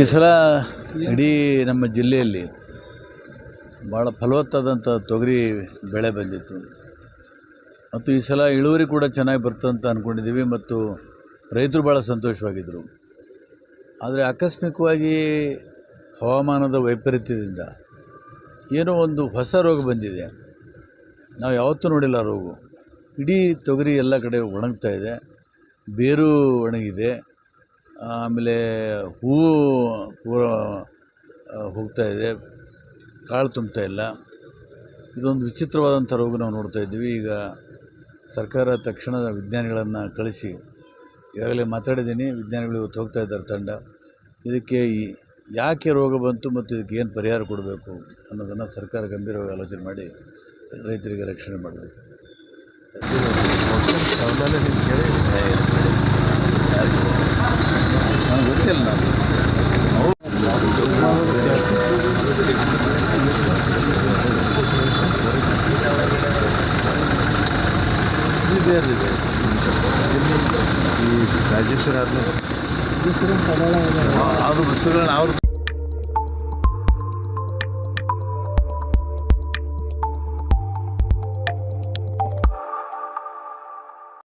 ಈ ಸಲ ಇಡೀ ನಮ್ಮ ಜಿಲ್ಲೆಯಲ್ಲಿ ಭಾಳ ಫಲವತ್ತಾದಂಥ ತೊಗರಿ ಬೆಳೆ ಬಂದಿತ್ತು. ಮತ್ತು ಈ ಸಲ ಇಳುವರಿ ಕೂಡ ಚೆನ್ನಾಗಿ ಬರ್ತಂತ ಅಂದ್ಕೊಂಡಿದ್ದೀವಿ ಮತ್ತು ರೈತರು ಭಾಳ ಸಂತೋಷವಾಗಿದ್ದರು. ಆದರೆ ಆಕಸ್ಮಿಕವಾಗಿ ಹವಾಮಾನದ ವೈಪರೀತ್ಯದಿಂದ ಏನೋ ಒಂದು ಹೊಸ ರೋಗ ಬಂದಿದೆ. ನಾವು ಯಾವತ್ತೂ ನೋಡಿಲ್ಲ ರೋಗ ಇಡೀ ತೊಗರಿ ಎಲ್ಲ ಕಡೆ ಒಣಗ್ತಾ ಇದೆ. ಬೇರು ಒಣಗಿದೆ. ಆಮೇಲೆ ಹೂವು ಪೂರ ಆ, ಹೋಗ್ತಾ ಇದೆ. ಕಾಳು ತುಂಬ್ತಾ ಇಲ್ಲ. ಇದೊಂದು ವಿಚಿತ್ರವಾದಂಥ ರೋಗ ನಾವು ನೋಡ್ತಾ ಇದ್ದೀವಿ. ಈಗ ಸರ್ಕಾರ ತಕ್ಷಣದ ವಿಜ್ಞಾನಿಗಳನ್ನು ಕಳಿಸಿ ಈಗಾಗಲೇ ಮಾತಾಡಿದ್ದೀನಿ ವಿಜ್ಞಾನಿಗಳು ಇವತ್ತು ಹೋಗ್ತಾ ಇದ್ದಾರೆ ತಂಡ. ಇದಕ್ಕೆ ಈ ಯಾಕೆ ರೋಗ ಬಂತು ಮತ್ತು ಇದಕ್ಕೆ ಏನು ಪರಿಹಾರ ಕೊಡಬೇಕು ಅನ್ನೋದನ್ನು ಸರ್ಕಾರ ಗಂಭೀರವಾಗಿ ಆಲೋಚನೆ ಮಾಡಿ ರೈತರಿಗೆ ರಕ್ಷಣೆ ಮಾಡಬೇಕು. ಈ ರಾಜೇಶ್ವರ ಆದ್ಮೇಲೆ ಅವ್ರ ಬಸ್ಸುಗಳನ್ನ ಅವ್ರು